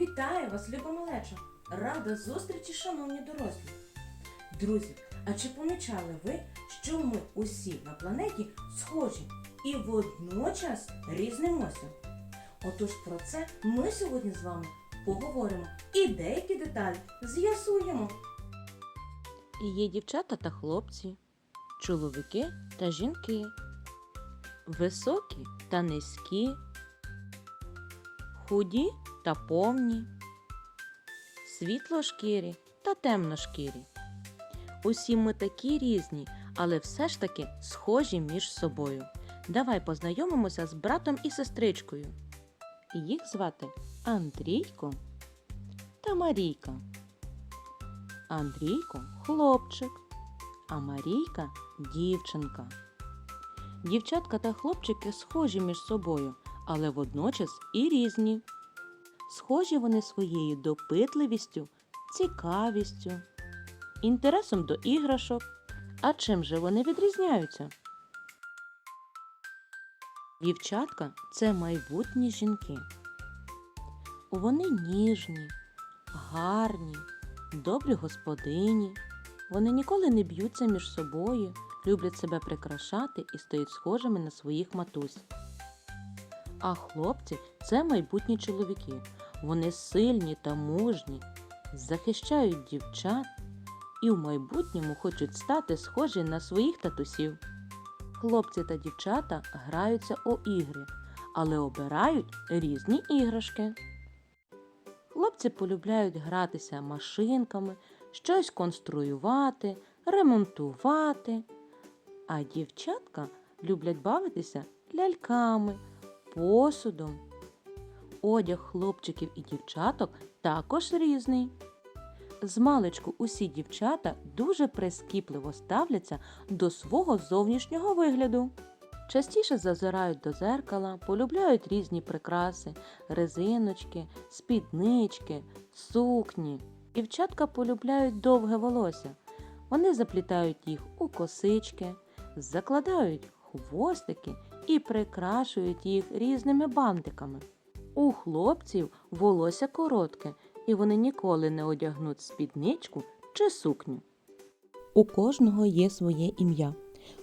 Вітаю вас, любо малечо! Рада зустрічі, шановні дорослі! Друзі, а чи помічали ви, що ми усі на планеті схожі і водночас різнимося? Отож про це ми сьогодні з вами поговоримо і деякі деталі з'ясуємо. Є дівчата та хлопці, чоловіки та жінки, високі та низькі, худі та повні, світлошкірі та темношкірі. Усі ми такі різні, але все ж таки схожі між собою. Давай познайомимося з братом і сестричкою. Їх звати Андрійко та Марійка. Андрійко хлопчик, а Марійка дівчинка. Дівчатка та хлопчики схожі між собою, але водночас і різні. Схожі вони своєю допитливістю, цікавістю, інтересом до іграшок. А чим же вони відрізняються? Дівчатка це майбутні жінки. Вони ніжні, гарні, добрі господині. Вони ніколи не б'ються між собою, люблять себе прикрашати і стають схожими на своїх матусь. А хлопці це майбутні чоловіки. Вони сильні та мужні, захищають дівчат і в майбутньому хочуть стати схожі на своїх татусів. Хлопці та дівчата граються у ігри, але обирають різні іграшки. Хлопці полюбляють гратися машинками, щось конструювати, ремонтувати. А дівчатка люблять бавитися ляльками, посудом. Одяг хлопчиків і дівчаток також різний. Змалечку усі дівчата дуже прискіпливо ставляться до свого зовнішнього вигляду. Частіше зазирають до зеркала, полюбляють різні прикраси, резиночки, спіднички, сукні. Дівчатка полюбляють довге волосся. Вони заплітають їх у косички, закладають хвостики і прикрашують їх різними бантиками. У хлопців волосся коротке, і вони ніколи не одягнуть спідничку чи сукню. У кожного є своє ім'я.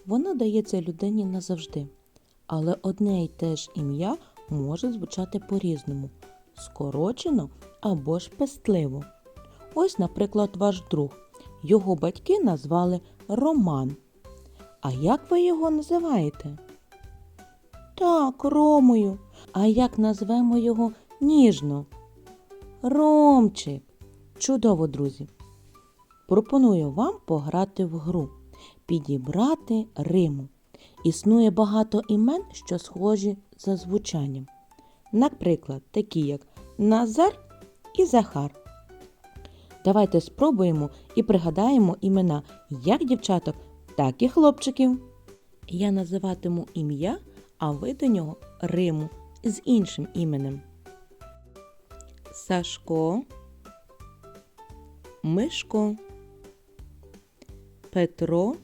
Воно дається людині назавжди. Але одне й те ж ім'я може звучати по-різному скорочено або ж пестливо. Ось, наприклад, ваш друг. Його батьки назвали Роман. А як ви його називаєте? Так, Ромою. А як назвемо його ніжно? Ромчик. Чудово, друзі. Пропоную вам пограти в гру, підібрати Риму. Існує багато імен, що схожі за звучанням. Наприклад, такі як Назар і Захар. Давайте спробуємо і пригадаємо імена як дівчаток, так і хлопчиків. Я називатиму ім'я, а ви до нього Риму з іншим іменем. Сашко, Мишко, Петро,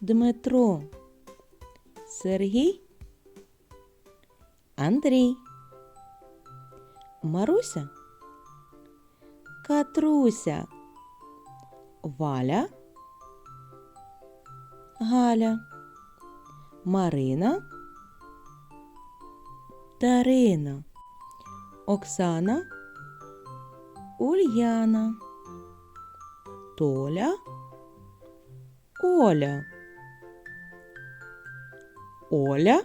Дмитро, Сергій, Андрій, Маруся, Катруся, Валя, Галя, Марина, Дарина, Оксана, Ульяна, Толя, Оля, Оля,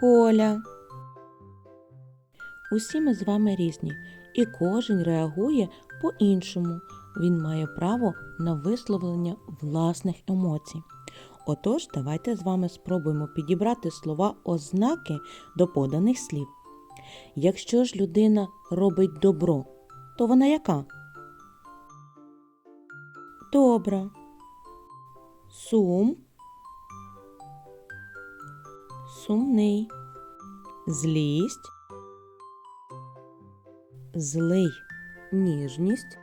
Коля. Усі ми з вами різні, і кожен реагує по-іншому. Він має право на висловлення власних емоцій. Отож, давайте з вами спробуємо підібрати слова ознаки до поданих слів. Якщо ж людина робить добро, то вона яка? Добра. Сум. Сумний. Злість. Злий. Ніжність.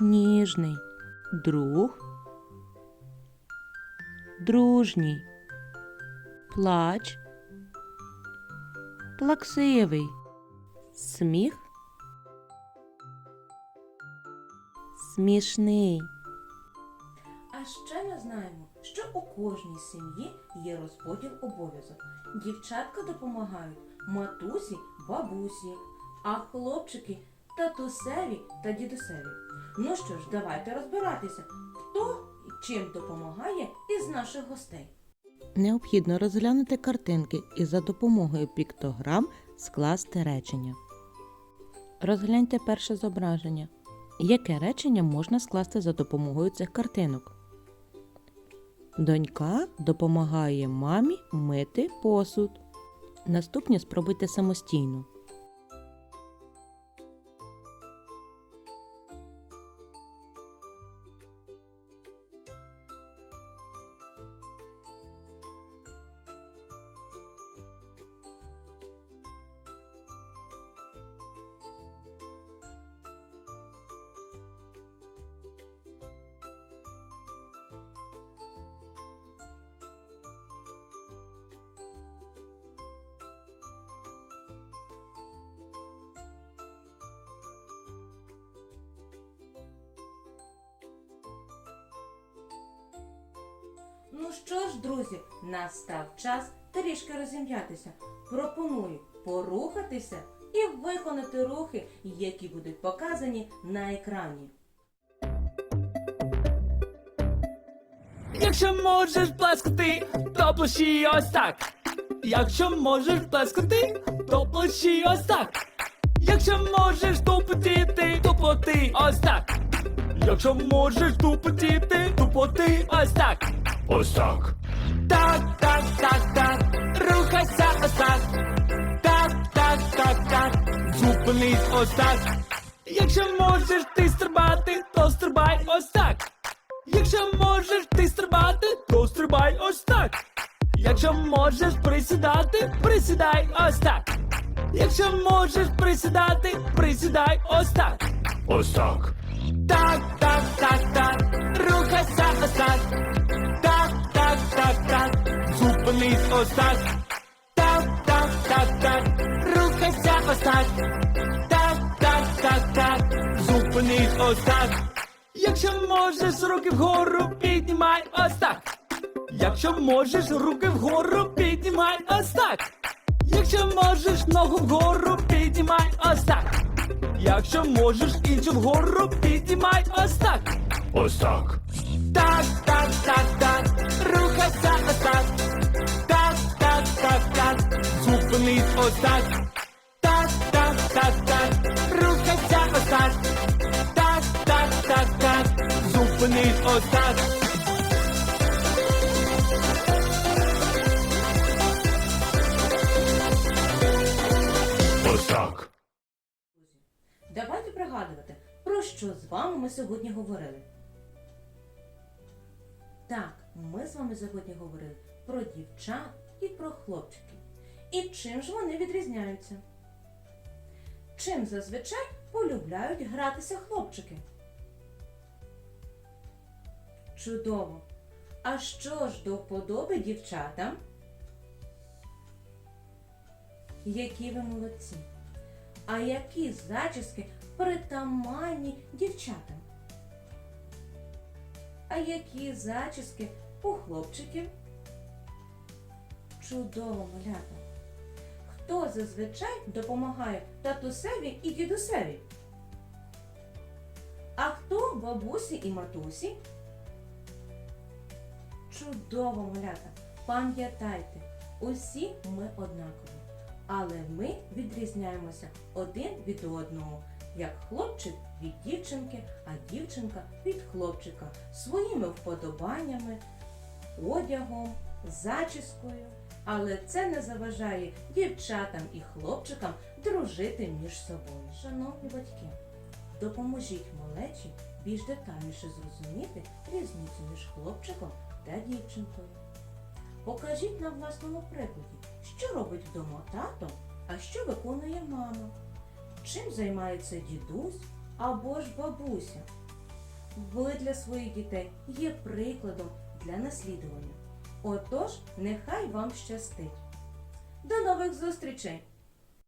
Ніжний. Друг. Дружній. Плач. плаксивий. Сміх смішний. А ще ми знаємо, що у кожній сім'ї є розподіл обов'язок. Дівчатка допомагають матусі, бабусі, а хлопчики татусеві та дідусеві. Ну що ж, давайте розбиратися, хто чим допомагає із наших гостей. Необхідно розглянути картинки і за допомогою піктограм скласти речення. Розгляньте перше зображення. Яке речення можна скласти за допомогою цих картинок? Донька допомагає мамі мити посуд. Наступні спробуйте самостійно. Ну що ж, друзі, настав час трішки розім'ятися. Пропоную порухатися і виконати рухи, які будуть показані на екрані. Якщо можеш плескати, то плещи ось так. Якщо можеш плескати, то плещи ось так. Якщо можеш тупотіти, тупоти ось так. Якщо можеш тупотіти, тупоти ось так. Ось так. Так, так, так, так. Рухайся ось так. Так, так, так, так. Зупинись ось так. Якщо можеш ти стрибати, то стрибай ось так. Якщо можеш ти стрибати, то стрибай ось так. Якщо можеш присідати, присідай ось так. Якщо можеш присідати, присідай ось так. Ось так. Так, так, так, так. Рухайся ось так. Так, так. Зупинись ось так. Так, так, так. Рухайся ось так. Так, так, так, так. Зупинись ось так. Якщо можеш руки вгору, піднімай ось так. Якщо можеш руки вгору, піднімай ось так. Якщо можеш ногу вгору, піднімай ось так. Якщо можеш іншу вгору, піднімай ось так. Ось так. Так, так, так, так. Ось так. Так, так, так, так. Зупинись ось так. Так, так, так. Рухайся ось так. Так, так, так. Зупинись ось так. Ось так. Давайте пригадувати, про що з вами ми сьогодні говорили. Так, ми з вами сьогодні говорили про дівчат і про хлопчиків. І чим ж вони відрізняються? Чим зазвичай полюбляють гратися хлопчики? Чудово! А що ж до вподоби дівчатам? Які ви молодці! А які зачіски притаманні дівчатам? А які зачіски у хлопчиків? Чудово, малята! Хто зазвичай допомагає татусеві і дідусеві? А хто бабусі і матусі? Чудово, малята! Пам'ятайте, усі ми однакові, але ми відрізняємося один від одного, як хлопчик від дівчинки, а дівчинка від хлопчика своїми вподобаннями, одягом, зачіскою. Але це не заважає дівчатам і хлопчикам дружити між собою. Шановні батьки, допоможіть малечі більш детальніше зрозуміти різницю між хлопчиком та дівчинкою. Покажіть на власному прикладі, що робить вдома тато, а що виконує мама. Чим займається дідусь або ж бабуся. Ви для своїх дітей є прикладом для наслідування. Отож, нехай вам щастить. До нових зустрічей!